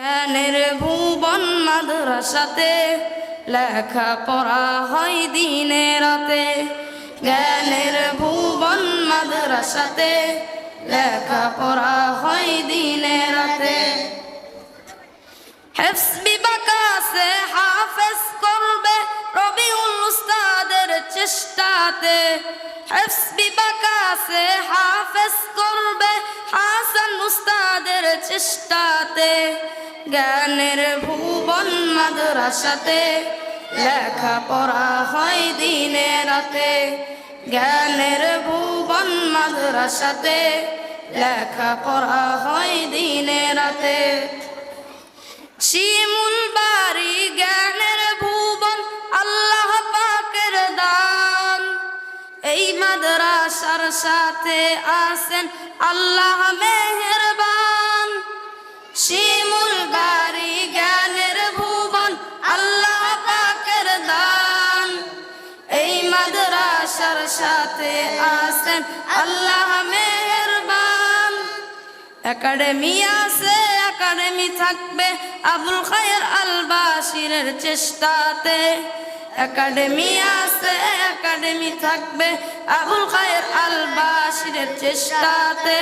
জ্ঞানের ভুবন মাদ্রাসাতে লেখা পড়া হয় দিনে রাতে। জ্ঞানের ভুবন মাদ্রাসাতে লেখা পড়া হয় দিনে রাতে। হেফস বিবাকাসে হাফেজ করবে রবিউল উস্তাদের চেষ্টাতে। হেফস বিবাকাসে হাফেজ করবে হাসান উস্তাদের চেষ্টাতে। জ্ঞানের ভুবন মাদ্রাসাতে লেখা পড়া হয় দিনে রাতে। জ্ঞানের ভুবন মাদ্রাসাতে লেখা পড়া হয় দিনে রাতে। শিমুল বাড়ি জ্ঞানের ভুবন আল্লাহ পাকের দান। এই মাদ্রাসার সাথে আসেন আল্লাহ মেহেরবান আছেন আল্লাহ মেহেরবান। একাডেমি একাডেমি থাকবে আবুল খায়ের আল বাসিরের চেষ্টাতে। একাডেমি থাকবে আবুল খায়ের আল বাসিরের চেষ্টাতে।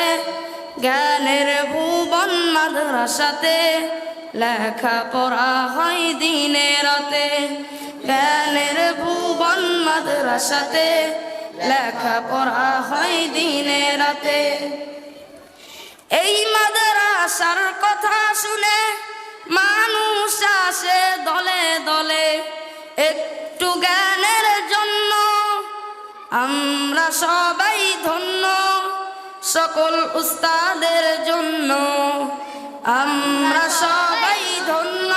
জ্ঞানের ভুবন মাদ্রাসাতে লেখা পড়া হয় দিনে রাতে। জ্ঞানের ভুবন মাদ্রাসাতে লেখা পড়া হয় দিনে রাতে। এই মাদ্রাসার কথা শুনে মানুষ আসে দলে দলে। একটু জ্ঞানের জন্য আমরা সবাই ধন্য, সকল উস্তাদের জন্য। আমরা সবাই ধন্য,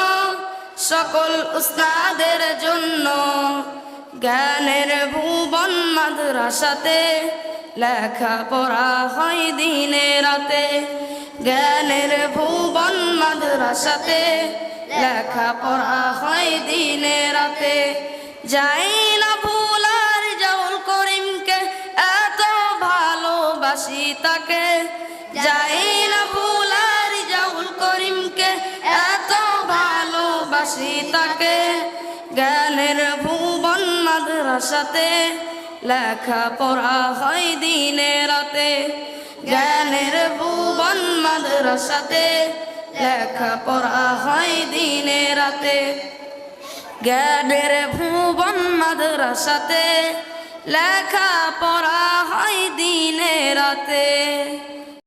সকল উস্তাদের জন্য। জ্ঞানের ভুবন মাদ্রাসাতে লেখা পড়া হয় দিনে রাতে। জ্ঞানের ভুবন মাদ্রাসাতে লেখা পড়া হয় দিনে রাতে। যাই না ভুলার জাউল করিমকে এত ভালোবাসি তাকে। যাই না ভুলার জাউল করিমকে এত ভালোবাসি তাকে। জ্ঞানের ভুবন মাদ্রাসাতে লেখা পড়া হয় দিনে রাতে। জ্ঞানের ভুবন মাদ্রাসাতে লেখা পড়া হয় দিনে রাতে। জ্ঞানের ভুবন মাদ্রাসাতে লেখা পড়া হয় দিনে রাতে।